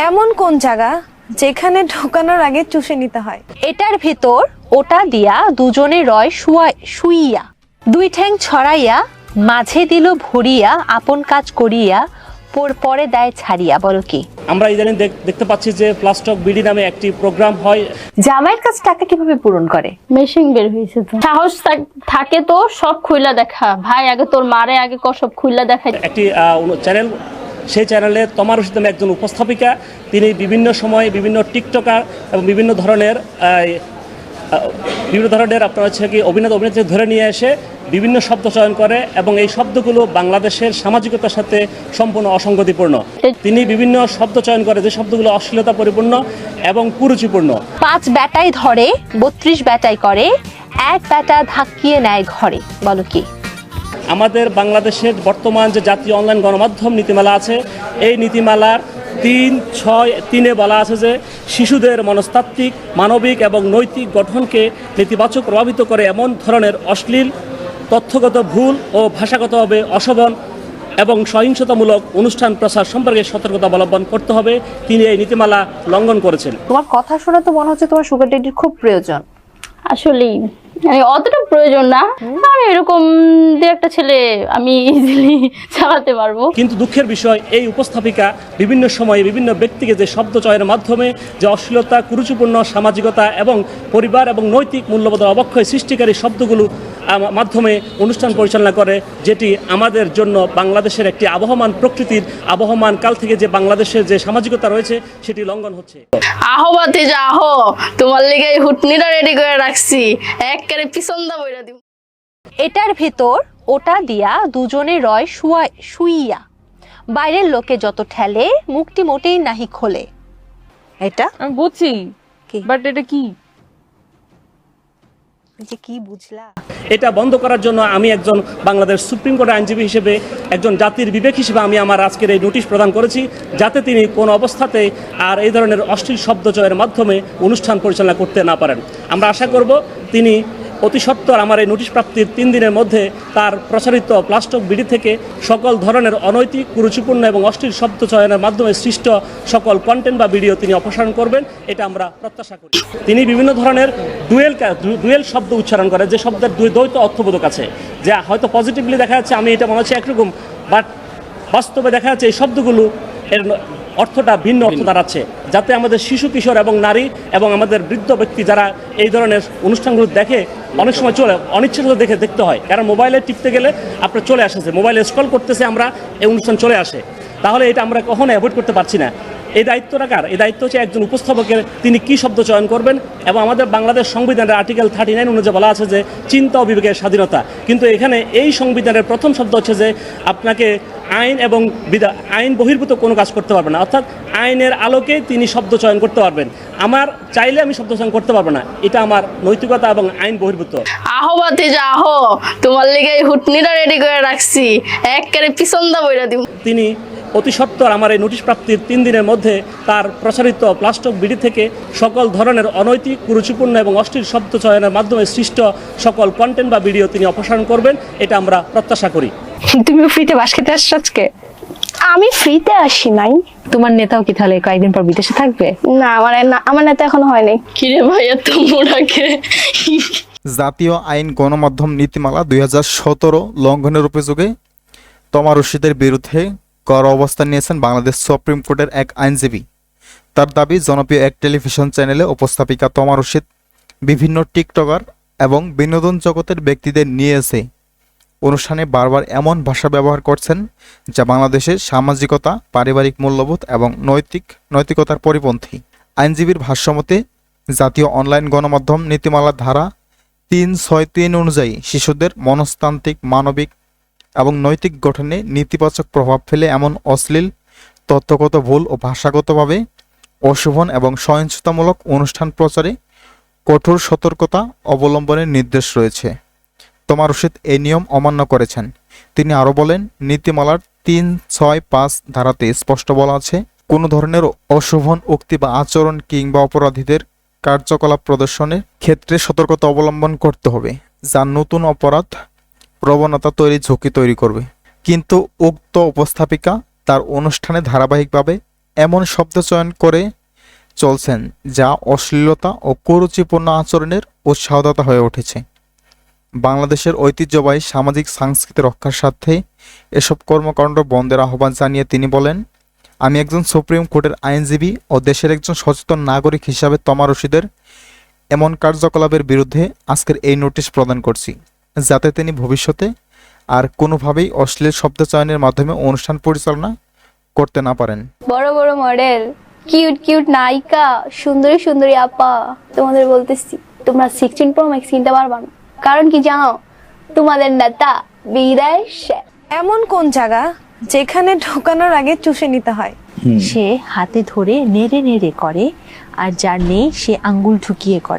এমন কোন জায়গা যেখানে ঢোকানোর আগে চুষে নিতে হয়? এটার ভেতর ওটা দিয়া দুজনে রয় শুয়া শুইয়া দুই ঠ্যাং ছড়াইয়া মাঝে দিল ভরিয়া আপন কাজ করিয়া পর পরে দেয় ছাড়িয়া বলো কি? আমরা ইদানিং দেখতে পাচ্ছি যে প্লাস্টক বিডি নামে একটি প্রোগ্রাম হয়। জামাইয়ের কাজ টাকা কীভাবে পূরণ করে? মেশিন বের হয়েছে তো। সাহস থাক- থাকে তো সব খুইলা দেখা। ভাই আগে তোর মারে আগে ক সব খুইলা দেখাই। একটি চ্যানেল সেই চ্যানেলে তমা রশিদ নামে একজন উপস্থাপিকা। তিনি বিভিন্ন সময়ে বিভিন্ন টিকটকার এবং বিভিন্ন ধরনের বিভিন্ন ধরনের আপনার হচ্ছে কি অভিনেতা অভিনেত্রী ধরে নিয়ে এসে বিভিন্ন শব্দ চয়ন করে এবং এই শব্দগুলো বাংলাদেশের সামাজিকতার সাথে সম্পূর্ণ অসঙ্গতিপূর্ণ। তিনি বিভিন্ন শব্দ চয়ন করে যে শব্দগুলো অশ্লীলতা পরিপূর্ণ এবং কুরুচিপূর্ণ। পাঁচ ব্যাটাই ধরে বত্রিশ ব্যাটাই করে এক ব্যাটা ধাক্কিয়ে নেয় ঘরে। বলো কি? আমাদের বাংলাদেশের বর্তমান যে জাতীয় অনলাইন গণমাধ্যম নীতিমালা আছে এই নীতিমালার তিন ছয় তিনে বলা আছে যে শিশুদের মনস্তাত্ত্বিক মানবিক এবং নৈতিক গঠনকে নেতিবাচক প্রভাবিত করে এমন ধরনের অশ্লীল তথ্যগত ভুল ও ভাষাগতভাবে অশোভন এবং সহিংসতামূলক অনুষ্ঠান প্রচার সম্পর্কে সতর্কতা অবলম্বন করতে হবে। তিনি এই নীতিমালা লঙ্ঘন করেছেন। তোমার কথা শুনে তো মনে হচ্ছে তোমার সুগার ডেডির খুব প্রয়োজন। আসলেই। অতটা প্রয়োজন না। আমি এরকম দু একটা ছেলে আমি ইজিলি চালাতে পারব। কিন্তু দুঃখের বিষয় এই উপস্থাপিকা বিভিন্ন সময়ে বিভিন্ন ব্যক্তিকে যে শব্দ চয়ের মাধ্যমে যে অশ্লীলতা কুরুচিপূর্ণ সামাজিকতা এবং পরিবার এবং নৈতিক মূল্যবোধের অবক্ষয় সৃষ্টিকারী শব্দগুলো মাধ্যমে অনুষ্ঠান পরিচালনা করে যেটি আমাদের জন্য বাংলাদেশের একটি আবহমান প্রকৃতির আবহমান কাল থেকে যে বাংলাদেশের যে সামাজিকতা রয়েছে সেটি লঙ্ঘন হচ্ছে। আহো বাতি যা আহো তোমার লেগে হুটনিটা রেডি করে রাখছি। একবারে পিছন দা বইরা দিব এটার ভেতর ওটা দিয়া দুজনে রয় শুয়া শুইয়া। বাইরের লোকে যত ঠেলে মুখটি মোটেই নাহি খোলে। এটা? আমি বুঝছি কি? বাট এটা কি? যে কি বুঝলা? এটা বন্ধ করার জন্য আমি একজন বাংলাদেশ সুপ্রিম কোর্টের আইনজীবী হিসেবে একজন জাতির বিবেক হিসেবে আমি আমার আজকের এই নোটিশ প্রদান করেছি, যাতে তিনি কোন অবস্থাতে আর এই ধরনের অশ্লীল শব্দ জয়ের মাধ্যমে অনুষ্ঠান পরিচালনা করতে না পারেন। আমরা আশা করব তিনি অতি সত্বর আমার এই নোটিশ প্রাপ্তির তিন দিনের মধ্যে তার প্রচারিত প্লাস্টিক বিডি থেকে সকল ধরনের অনৈতিক, কুরুচিপূর্ণ এবং অশ্লীল শব্দ চয়নের মাধ্যমে সৃষ্ট সকল কন্টেন্ট বা ভিডিও তিনি অপসারণ করবেন, এটা আমরা প্রত্যাশা করি। তিনি বিভিন্ন ধরনের ডুয়েল ডুয়েল শব্দ উচ্চারণ করে যে শব্দের দুই দ্বৈত অর্থবোধক আছে। যা হয়তো পজিটিভলি দেখা যাচ্ছে, আমি এটা মনে হচ্ছে একরকম বাট বাস্তবে দেখা যাচ্ছে এই শব্দগুলো এর অর্থটা ভিন্ন অর্থ দাঁড়াচ্ছে যাতে আমাদের শিশু কিশোর এবং নারী এবং আমাদের বৃদ্ধ ব্যক্তি যারা এই ধরনের অনুষ্ঠানগুলো দেখে অনেক সময় চলে অনিচ্ছাকৃত দেখে দেখতে হয়। কারণ মোবাইলে টিপতে গেলে আপনার চলে আসেছে মোবাইলে স্ক্রল করতেছে আমরা এই অনুষ্ঠান চলে আসে। তাহলে এটা আমরা কখনো অ্যাভয়েড করতে পারছি না। এই দায়িত্বটা কার? এই দায়িত্ব হচ্ছে একজন উপস্থাপকের। তিনি কি শব্দ চয়ন করবেন? এবং আমাদের বাংলাদেশ সংবিধানের আর্টিকেল থার্টি নাইন অনুযায়ী বলা আছে যে চিন্তা ও বিবেকের স্বাধীনতা। কিন্তু এখানে এই সংবিধানের প্রথম শব্দ হচ্ছে যে আপনাকে আইন এবং বিধা আইন বহির্ভূত কোনো কাজ করতে পারবেন না। অর্থাৎ আইনের আলোকে তিনি শব্দ চয়ন করতে পারবেন। আমার চাইলে আমি শব্দ চয়ন করতে পারব না। এটা আমার নৈতিকতা এবং আইন বহির্ভূত। আহো বাতি যা আহো তোমার লেগে হুটনিটা রেডি করে রাখছি। একবারে পিছন দা বইরা দিব তিনি অতি সত্বর আমার এই নোটিশ প্রাপ্তির তিন দিনের মধ্যে তার প্রচারিত প্লাস্টিক বিডি থেকে সকল ধরনের অনৈতিক কুরুচিপূর্ণ এবং অশ্লীল শব্দ চয়নের মাধ্যমে সৃষ্ট সকল কন্টেন্ট বা ভিডিও তিনি অপসারণ করবেন এটা আমরা প্রত্যাশা করি। তুমি ফ্রিতে বাস খেতে আসছো আজকে? আমি ফ্রিতে আসি নাই। তোমার নেতাও কি তাহলে কয়েকদিন পর বিদেশে থাকবে? না আমার না- আমার নেতা এখনও হয় নাই। কিরে ভাই এত মোড়াকে জাতীয় আইন গণমাধ্যম নীতিমালা দুই হাজার সতেরো লঙ্ঘনের অভিযোগে তমা রশিদের বিরুদ্ধে কর অবস্থান নিয়েছেন বাংলাদেশ সুপ্রিম কোর্টের এক আইনজীবী। তার দাবি, জনপ্রিয় এক টেলিভিশন চ্যানেলে উপস্থাপিকা তমা রশিদ বিভিন্ন টিকটকার এবং বিনোদন জগতের ব্যক্তিদের নিয়ে এসে অনুষ্ঠানে বারবার এমন ভাষা ব্যবহার করছেন যা বাংলাদেশের সামাজিকতা, পারিবারিক মূল্যবোধ এবং নৈতিক, নৈতিকতার পরিপন্থী। আইনজীবীর ভাষ্যমতে, জাতীয় অনলাইন গণমাধ্যম নীতিমালার ধারা তিন ছয় তিন অনুযায়ী শিশুদের মনস্তান্ত্রিক মানবিক এবং নৈতিক গঠনে নেতিবাচক প্রভাব ফেলে এমন অশ্লীল তথ্যগত ভুল ও ভাষাগতভাবে অশোভন এবং সহিংসতামূলক অনুষ্ঠান প্রচারে কঠোর সতর্কতা অবলম্বনের নির্দেশ রয়েছে। তোমার রশিদ এই নিয়ম অমান্য করেছেন। তিনি আরও বলেন, নীতিমালার তিন ছয় পাঁচ ধারাতে স্পষ্ট বলা আছে, কোনো ধরনের অশোভন উক্তি বা আচরণ কিংবা অপরাধীদের কার্যকলাপ প্রদর্শনের ক্ষেত্রে সতর্কতা অবলম্বন করতে হবে, যা নতুন অপরাধ প্রবণতা তৈরি, ঝুঁকি তৈরি করবে। কিন্তু উক্ত উপস্থাপিকা তার অনুষ্ঠানে ধারাবাহিকভাবে এমন শব্দ চয়ন করে চলছেন যা অশ্লীলতা ও কুরুচিপূর্ণ আচরণের উৎসাহদাতা হয়ে উঠেছে। বাংলাদেশের ঐতিহ্যবাহী সামাজিক সংস্কৃতি রক্ষার স্বার্থে এসব কর্মকাণ্ড বন্ধের আহ্বান জানিয়ে তিনি বলেন, আমি একজন সুপ্রিম কোর্টের আইনজীবী ও দেশের একজন সচেতন নাগরিক হিসাবে তমা রশিদের এমন কার্যকলাপের বিরুদ্ধে আজকের এই নোটিশ প্রদান করছি। যাতে তিনি ভবিষ্যতে আর কোনোভাবেই অশ্লীল শব্দ চয়নের মাধ্যমে অনুষ্ঠান পরিচালনা করতে না পারেন। বড় বড় মডেল। কিউট কিউট নায়িকা সুন্দরী সুন্দরী আপা। তোমাদের বলতেছি তোমরা সিক্সটিন প্রো ম্যাক্স কিনতে পারবা না। কারণ কি জানো? তোমাদের নেতা বিদেশে এমন কোন জায়গা যেখানে ঢোকানোর আগে চুষে নিতে হয়? সে হাতে ধরে নেড়ে নেড়ে করে আর যার নেই সে আঙ্গুল ঢুকিয়ে করে।